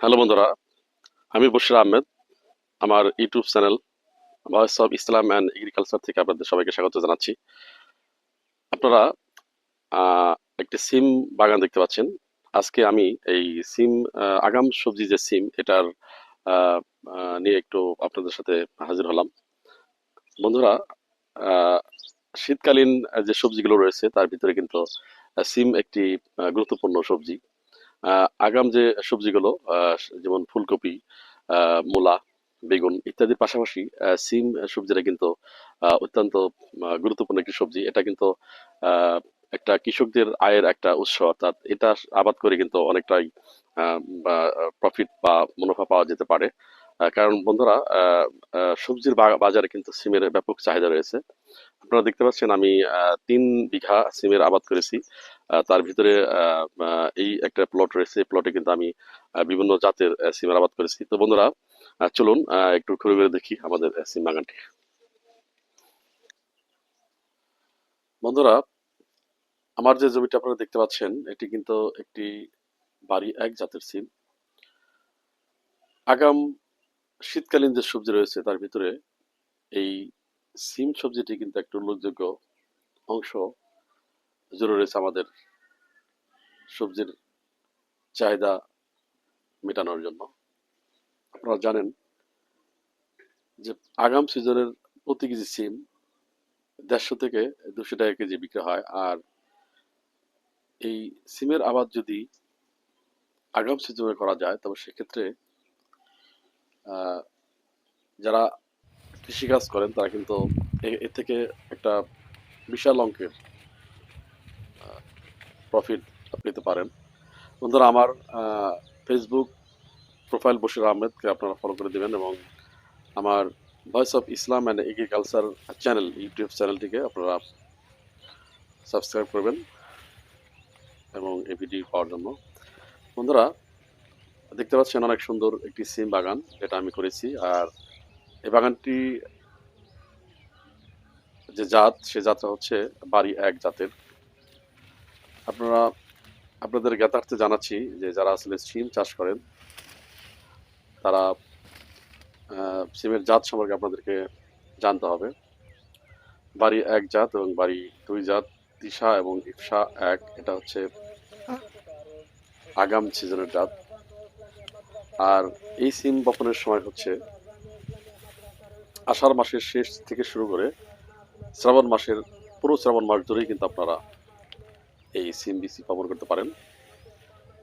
Hello বন্ধুরা, আমি বশির আহমেদ, আমার YouTube channel voice of Islam and agriculture থেকে আপনাদের সবাইকে স্বাগত জানাচ্ছি। আপনারা একটি সিম বাগান দেখতে পাচ্ছেন। আজকে আমি এই সিম আগাম সবজি যে সিম, এটার নিয়ে একটু আপনাদের সাথে হাজির হলাম। বন্ধুরা শীতকালীন যে সবজিগুলো রয়েছে, তার ভিতরে কিন্তু সিম একটি গুরুত্বপূর্ণ সবজি। আগাম যে সবজিগুলো যেমন ফুলকপি মূলা, বেগুন ইত্যাদির পাশাপাশি সিম সবজিটা কিন্তু অত্যন্ত গুরুত্বপূর্ণ একটি সবজি। এটা কিন্তু একটা কৃষকদের আয়ের একটা উৎস। অর্থাৎ এটা আবাদ করে কিন্তু অনেকটাই প্রফিট বা মুনাফা পাওয়া যেতে পারে। কারণ বন্ধুরা সবজির বাজারে কিন্তু সিমের ব্যাপক চাহিদা রয়েছে। আপনারা দেখতে পাচ্ছেন আমি তিন বিঘা সিমের আবাদ করেছি। তার ভিতরে এই একটা প্লট রয়েছে। প্লটে কিন্তু আমি বিভিন্ন জাতের সিমের আবাদ করেছি। তো বন্ধুরা চলুন একটু ঘুরে ঘুরে দেখি আমাদের সিম বাগানটি। বন্ধুরা, আমার যে জমিটা আপনারা দেখতে পাচ্ছেন, এটি কিন্তু একটি বাড়ি, এক জাতের সিম। আগাম শীতকালীন যে সবজি রয়েছে, তার ভিতরে এই সিম সবজিটি কিন্তু একটা উল্লেখযোগ্য অংশ। জুড়ে রয়েছে আমাদের সবজির চাহিদা মেটানোর জন্য। আপনারা জানেন যে আগাম সিজনের প্রতি কেজি সিম দেড়শো থেকে দুশো টাকা কেজি বিক্রি হয় আর এই সিমের আবাদ যদি আগাম সিজনে করা যায়, তবে সেক্ষেত্রে যারা কৃষিকাজ করেন তারা কিন্তু এর থেকে একটা বিশাল অঙ্কের প্রফিট পেতে পারেন। বন্ধুরা, আমার ফেসবুক প্রোফাইল বশির আহমেদকে আপনারা ফলো করে দেবেন এবং আমার voice of Islam and agriculture channel YouTube চ্যানেলটিকে আপনারা সাবস্ক্রাইব করবেন এবং এই ভিডিও পাওয়ার জন্য। বন্ধুরা, দেখতে পাচ্ছেন অনেক সুন্দর একটি সিম বাগান যেটা আমি করেছি। আর এই বাগানটি যে জাত, সে জাতটা হচ্ছে বাড়ি এক জাতের। আপনারা, আপনাদের জ্ঞাতার্থে জানাচ্ছি যে যারা আসলে সিম চাষ করেন, তারা সিমের জাত সম্পর্কে আপনাদেরকে জানতে হবে। বাড়ি এক জাত এবং বাড়ি দুই জাত তিশা এবং ইফসা এক, এটা হচ্ছে আগাম সিজনের জাত। আর এই সিম বপনের সময় হচ্ছে আষাঢ় মাসের শেষ থেকে শুরু করে শ্রাবণ মাসের পুরো শ্রাবণ মাস ধরেই কিন্তু আপনারা এই সিম বিসি বপন করতে পারেন।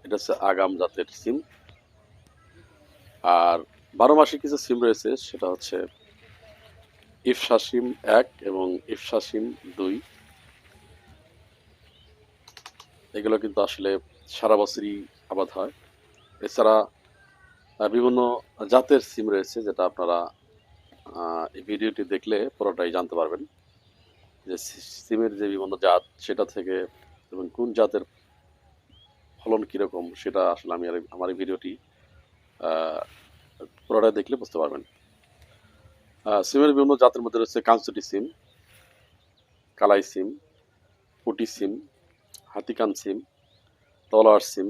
এটা হচ্ছে আগাম জাতের সিম। আর বারো মাসে কিছু সিম রয়েছে, সেটা হচ্ছে ইফসা সিম এক এবং ইফসা সিম দুই। এগুলো কিন্তু আসলে সারা বছরই আবাদ হয়। এছাড়া বিভিন্ন জাতের সিম রয়েছে, যেটা আপনারা এই ভিডিওটি দেখলে পুরোটাই জানতে পারবেন। যে সিমের যে বিভিন্ন জাত, সেটা থেকে এবং কোন জাতের ফলন কীরকম, সেটা আসলে আমি আর আমার এই ভিডিওটি পুরোটা দেখলে বুঝতে পারবেন। সিমের বিভিন্ন জাতের মধ্যে রয়েছে কাঞ্চুটি সিম, কালাই সিম, পুটি সিম, হাতিকান সিম তলার সিম,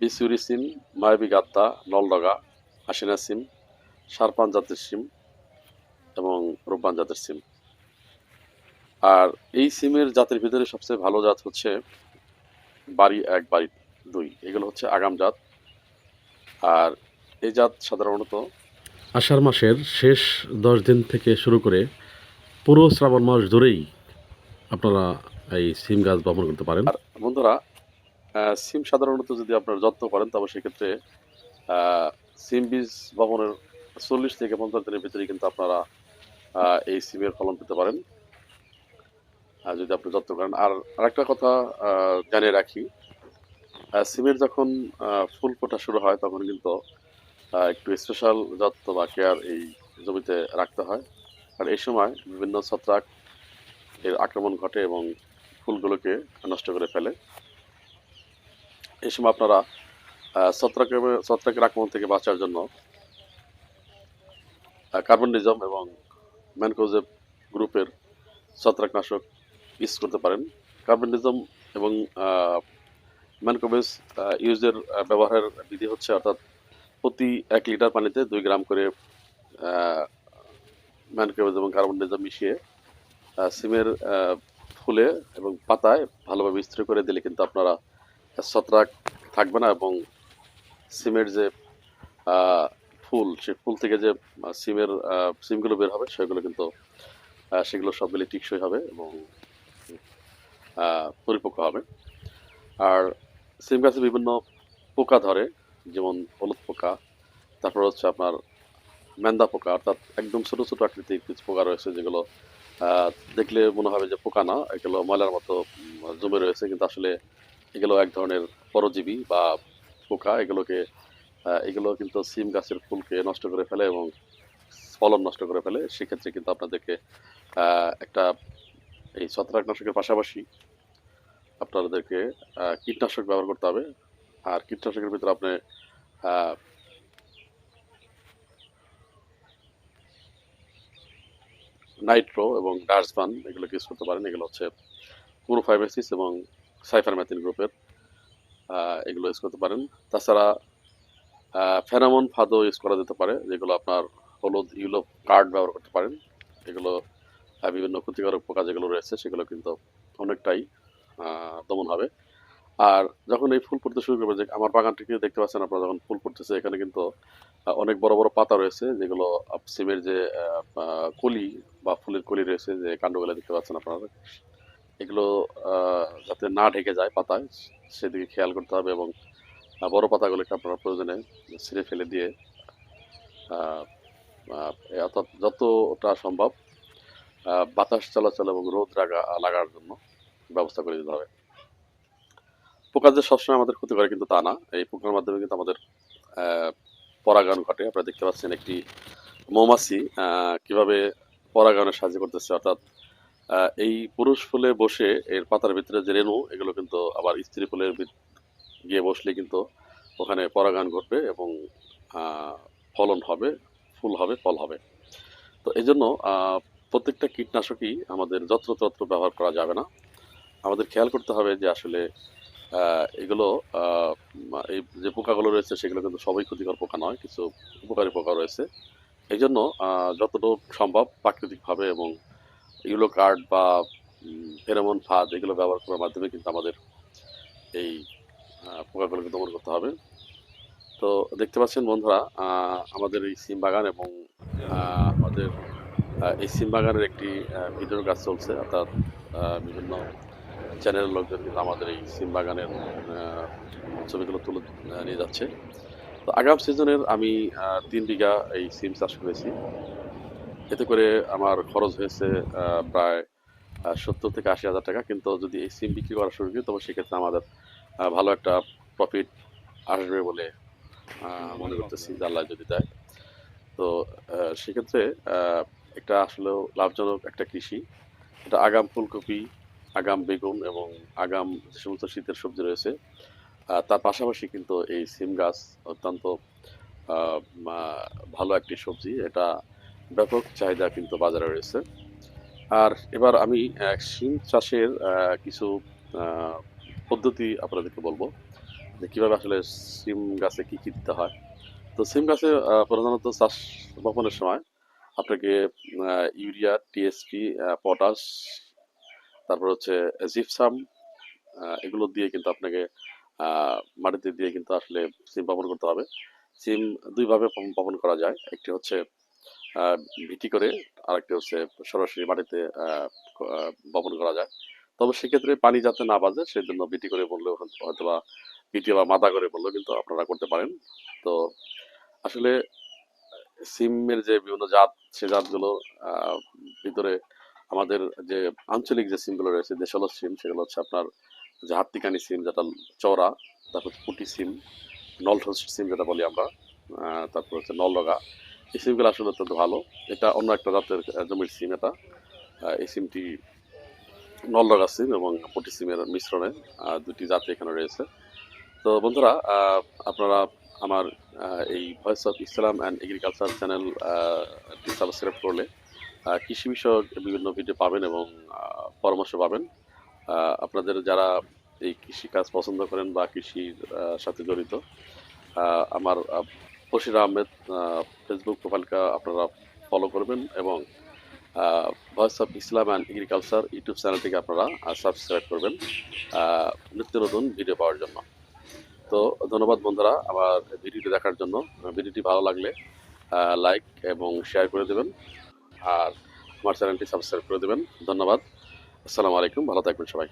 বিসুরি সিম, মায়াবি গাত্তা, নলডগা হাসিনা সিম, সারপান জাতের সিম এবং রূপবান জাতের সিম। আর এই সিমের জাতের ভিতরে সবচেয়ে ভালো জাত হচ্ছে বাড়ি এক, বাড়ি দুই। এগুলো হচ্ছে আগাম জাত। আর এই জাত সাধারণত আষাঢ় মাসের শেষ দশ দিন থেকে শুরু করে পুরো শ্রাবণ মাস ধরেই আপনারা এই সিম গাছ বপন করতে পারেন। আর বন্ধুরা সিম সাধারণত যদি আপনারা যত্ন করেন, তবে সেক্ষেত্রে সিম বীজ বপনের চল্লিশ থেকে পঞ্চাশ দিনের ভিতরে কিন্তু আপনারা এই সিমের ফলন পেতে পারেন। যদি আপনি যত্ন করেন আর আরেকটা কথা জানিয়ে রাখি সিমের যখন ফুল ফোটা শুরু হয় তখন কিন্তু একটু স্পেশাল যত্ন বা কেয়ার এই জমিতে রাখতে হয়। আর এই সময় বিভিন্ন ছত্রাক এর আক্রমণ ঘটে এবং ফুলগুলোকে নষ্ট করে ফেলে। এই সময় আপনারা আহ, ছত্রাকের আক্রমণ থেকে বাঁচার জন্য কার্বনডিজম এবং ম্যানকোজেব গ্রুপের ছত্রাকনাশক ইউজ করতে পারেন। কার্বনডিজম এবং ম্যানকোবেস ইউজের ব্যবহারের বিধি হচ্ছে অর্থাৎ প্রতি এক লিটার পানিতে দুই গ্রাম করে ম্যানকোবেস এবং কার্বনিজম মিশিয়ে সিমের ফুলে এবং পাতায় ভালোভাবে স্প্রে করে দিলে কিন্তু আপনারা ছত্রাক থাকবে না এবং সিমের যে ফুল, সে ফুল থেকে যে, সিমের সিমগুলো বের হবে সেগুলো কিন্তু সেগুলো সবগুলি টিকসই হবে এবং পরিপক্ক হবে। আর সিম গাছে বিভিন্ন পোকা ধরে, যেমন হলুদ পোকা, তারপর হচ্ছে আপনার ম্যান্দা পোকা, অর্থাৎ একদম ছোটো ছোটো আকৃতির কিছু পোকা রয়েছে, যেগুলো দেখলে মনে হবে যে পোকা না, এগুলো ময়লার মতো জমে রয়েছে, কিন্তু আসলে এগুলো এক ধরনের পরজীবী বা পোকা। এগুলোকে এগুলো কিন্তু সিম গাছের ফুলকে নষ্ট করে ফেলে এবং ফলন নষ্ট করে ফেলে। সেক্ষেত্রে কিন্তু আপনাদেরকে একটা ছত্রাকনাশকের পাশাপাশি আপনাদেরকে কীটনাশক ব্যবহার করতে হবে। আর কীটনাশকের ভিতরে আপনি নাইট্রো এবং ডার্সবান এগুলো ইউজ করতে পারেন। এগুলো হচ্ছে ক্লোরোফাইবেসিস এবং সাইফারম্যাথিন গ্রুপের এগুলো ইউজ করতে পারেন। তাছাড়া ফেরামন ফাদও ইউজ করা যেতে পারে, যেগুলো আপনার হলুদ, ইউলো কার্ড ব্যবহার করতে পারেন। এগুলো বিভিন্ন ক্ষতিকারক পোকা যেগুলো রয়েছে, সেগুলো কিন্তু অনেকটাই দমন হবে। আর যখন এই ফুল পড়তে শুরু করবে, যে আমার বাগানটিকে দেখতে পাচ্ছেন আপনারা যখন ফুল পড়তেছে, এখানে কিন্তু অনেক বড় বড় পাতা রয়েছে, যেগুলো সিমের যে কলি বা ফুলের কলি রয়েছে, যে কাণ্ডগুলো দেখতে পাচ্ছেন আপনারা। এগুলো যাতে না ঢেকে যায় পাতায়, সেদিকে খেয়াল করতে হবে এবং বড় পাতাগুলোকে আপনারা প্রয়োজনে ছিঁড়ে ফেলে দিয়ে অর্থাৎ যতটা সম্ভব বাতাস চলাচল এবং রোদ লাগা, লাগার জন্য ব্যবস্থা করে দিতে হবে। পোকা যে সবসময় আমাদের ক্ষতি করে কিন্তু তা না। এই পোকার মাধ্যমে কিন্তু আমাদের পরাগায়ন ঘটে। আপনারা দেখতে পাচ্ছেন একটি মৌমাছি কীভাবে পরাগায়নে সাহায্য করতেছে। অর্থাৎ এই পুরুষ ফুলে বসে এর পাতার ভিতরে যে রেণু, এগুলো কিন্তু আবার স্ত্রী ফুলের গিয়ে বসলে কিন্তু ওখানে পরাগায়ন ঘটবে এবং ফলন হবে, ফুল হবে, ফল হবে। তো এই জন্য প্রত্যেকটা কীটনাশকই আমাদের যত্রতত্র ব্যবহার করা যাবে না। আমাদের খেয়াল করতে হবে যে আসলে এগুলো এই যে পোকাগুলো রয়েছে সেগুলো কিন্তু সবই ক্ষতিকর পোকা নয়, কিছু উপকারী পোকা রয়েছে। এই জন্য যতটুকু সম্ভব প্রাকৃতিকভাবে এবং ইউলো কার্ড বা ফেরোমন ফাঁদ এগুলো ব্যবহার করার মাধ্যমে কিন্তু আমাদের এই পোকাগুলোকে দমন করতে হবে। তো দেখতে পাচ্ছেন বন্ধুরা আমাদের এই সিম বাগান এবং আমাদের এই সিমবাগানের একটি ভিডিওর কাজ চলছে, অর্থাৎ বিভিন্ন চ্যানেলের লোকজন কিন্তু আমাদের এই সিম বাগানের ছবিগুলো তুলে নিয়ে যাচ্ছে। তো আগাম সিজনের আমি তিন বিঘা এই সিম চাষ করেছি। এতে করে আমার খরচ হয়েছে প্রায় সত্তর থেকে আশি হাজার টাকা। কিন্তু যদি এই সিম বিক্রি করা শুরু করি তবে সেক্ষেত্রে আমাদের ভালো একটা প্রফিট আসবে বলে মনে করতেছি যে আল্লাহ যদি দেয়। তো সেক্ষেত্রে আহ, একটা আসলে লাভজনক একটা কৃষি। এটা আগাম ফুলকপি আগাম বেগুন এবং আগাম যে সমস্ত শীতের সবজি রয়েছে তার পাশাপাশি কিন্তু এই সিম গাছ অত্যন্ত ভালো একটি সবজি। এটা ব্যাপক চাহিদা কিন্তু বাজারে রয়েছে। আর এবার আমি সিম চাষের কিছু পদ্ধতি আপনাদেরকে বলব যে কীভাবে আসলে সিম গাছে কী কী দিতে হয়। তো সিম গাছে প্রধানত চাষ বপনের সময় আপনাকে ইউরিয়া, টিএসপি পটাশ, তারপর হচ্ছে জিপসাম এগুলো দিয়ে কিন্তু আপনাকে মাটিতে দিয়ে কিন্তু আসলে সিম বপন করতে হবে। সিম দুইভাবে বপন- করা যায়। একটি হচ্ছে ভিটি করে, আরেকটি হচ্ছে সরাসরি মাটিতে বপন করা যায়। তবে সেক্ষেত্রে পানি যাতে না বাজে সেই জন্য ভিটি করে বললেও হয়তো- বা ভিটি বা মাদা করে বললেও কিন্তু আপনারা করতে পারেন। তো আসলে সিমের যে বিভিন্ন জাত, সে জাতগুলো ভিতরে আমাদের যে আঞ্চলিক যে সিমগুলো রয়েছে দেশালো সিম, সেগুলো হচ্ছে আপনার যে হাত্তিকানি সিম, যেটা চওড়া, তারপর পুটি সিম, নলঠোস সিম যেটা বলি আমরা তারপর হচ্ছে নলডগা। এই সিমগুলো আসলে অত্যন্ত ভালো। এটা অন্য একটা জাতের জমির সিম এটা। এই সিমটি নলডগা সিম এবং পুটি সিমের মিশ্রণে দুটি জাতি এখানে রয়েছে। তো বন্ধুরা আপনারা আমার এই voice of Islam and agriculture channel subscribe করলে কৃষি বিষয়ক বিভিন্ন ভিডিও পাবেন এবং পরামর্শ পাবেন। আপনাদের যারা এই কৃষিকাজ পছন্দ করেন বা কৃষির সাথে জড়িত আমার বশির আহমেদ ফেসবুক প্রোফাইলকে আপনারা ফলো করবেন এবং voice of Islam and agriculture YouTube চ্যানেলটিকে আপনারা সাবস্ক্রাইব করবেন নিত্য নতুন ভিডিও পাওয়ার জন্য। তো ধন্যবাদ বন্ধুরা আমার ভিডিওটি দেখার জন্য। ভিডিওটি ভালো লাগলে লাইক এবং শেয়ার করে দেবেন আর আমার চ্যানেলটি সাবস্ক্রাইব করে দেবেন। ধন্যবাদ। আসসালামু আলাইকুম। ভালো থাকবেন সবাই।